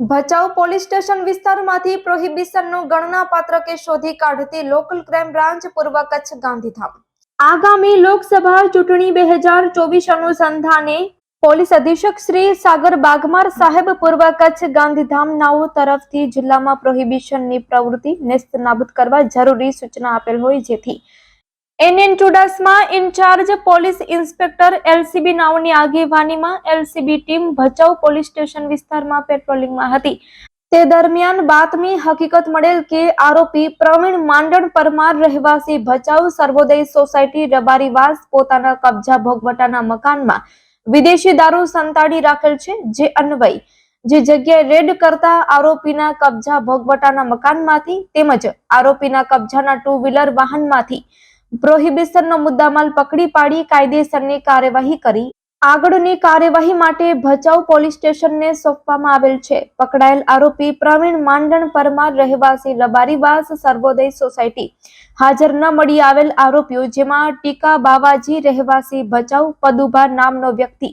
Bhachau police station વિસ્તારમાંથી પ્રોહિબિશનનો ગણનાપાત્ર case શોધી કાઢતી local crime branch પૂર્વ કચ્છ ગાંધીધામ. આગામી લોકસભા ચૂંટણી બે હજાર ચોવીસ અનુસંધાને પોલીસ અધિક્ષક શ્રી સાગર બાગમાર સાહેબ પૂર્વ કચ્છ ગાંધીધામ નાઓ તરફથી જિલ્લામાં પ્રોહિબિશનની પ્રવૃત્તિ નેસ્ત નાબૂદ કરવા જરૂરી સૂચના આપેલ હોય જેથી NN Chudasama incharge police inspector LCB નાઓની આગેવાનીમાં LCB team Bhachau police station વિસ્તારમાં પેટ્રોલિંગમાં હતી. તે દરમિયાન બાતમી હકીકત મળેલ કે આરોપી પ્રવીણ માંડણ પરમાર રહેવાસી ભચાઉ સર્વોદય સોસાયટી રબારીવાસ પોતાના કબજા ભોગવટાના મકાનમાં વિદેશી દારૂ સંતાડી રાખેલ છે, જે અન્વય, જે જગ્યાએ રેડ કરતા આરોપીના કબજા ભોગવટાના મકાનમાંથી તેમજ આરોપીના કબજાના ટુ વ્હીલર વાહનમાંથી પ્રોહિબિશનનો મુદ્દામાલ પકડી પાડી કાયદેસરની કાર્યવાહી કરી. આગળની કાર્યવાહી માટે ભચાઉ પોલીસ સ્ટેશનને સોંપવામાં આવેલ છે. પકડાયેલ આરોપી પ્રવીણ માંડણ પરમાર રહેવાસી લબારીવાસ સર્વોદય સોસાયટી. હાજર ન મળી આવેલ આરોપીઓ જેમાં ટીકા બાવાજી રહેવાસી ભચાઉ પદુભા નામનો વ્યક્તિ.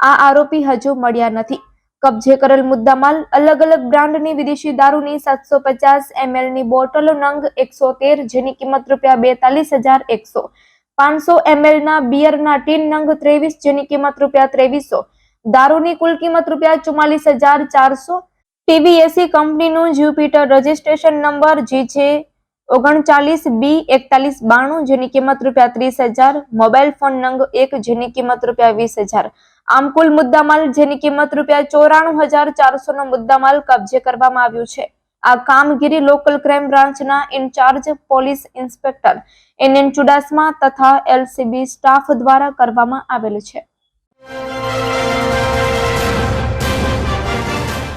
આ આરોપી હજુ મળ્યા નથી. કબજે કરેલ મુદ્દામાલ અલગ અલગ બ્રાન્ડની વિદેશી દારૂની સાતસો પચાસ એમએલની બોટલો નંગ એકસો તેર, જેની કિંમત રૂપિયા બેતાલીસ હજાર એકસો. પાંચસો એમએલના બિયરના ટીન નંગ ત્રેવીસ, જેની કિંમત રૂપિયા ત્રેવીસો. દારૂની કુલ કિંમત રૂપિયા ચુમ્માલીસ હજાર ચારસો. ટીવીએસી કંપનીનું જ્યુપિટર રજિસ્ટ્રેશન નંબર જી છે ઓગણચાલીસ બી એકતાલીસ બાણું, જેની કિંમત રૂપિયા ત્રીસ હજાર. મોબાઈલ ફોન નંગ એક, જેની કિંમત રૂપિયા વીસ હજાર. આમ કુલ મુદ્દામાલ જેની કિંમત રૂપિયા ચોરાણું હજાર ચારસો નો મુદ્દામાલ કબજે કરવામાં આવ્યું છે. આ કામગીરી લોકલ ક્રાઇમ બ્રાન્ચના incharge police inspector N N Chudasama તથા એલસીબી સ્ટાફ દ્વારા કરવામાં આવેલ છે.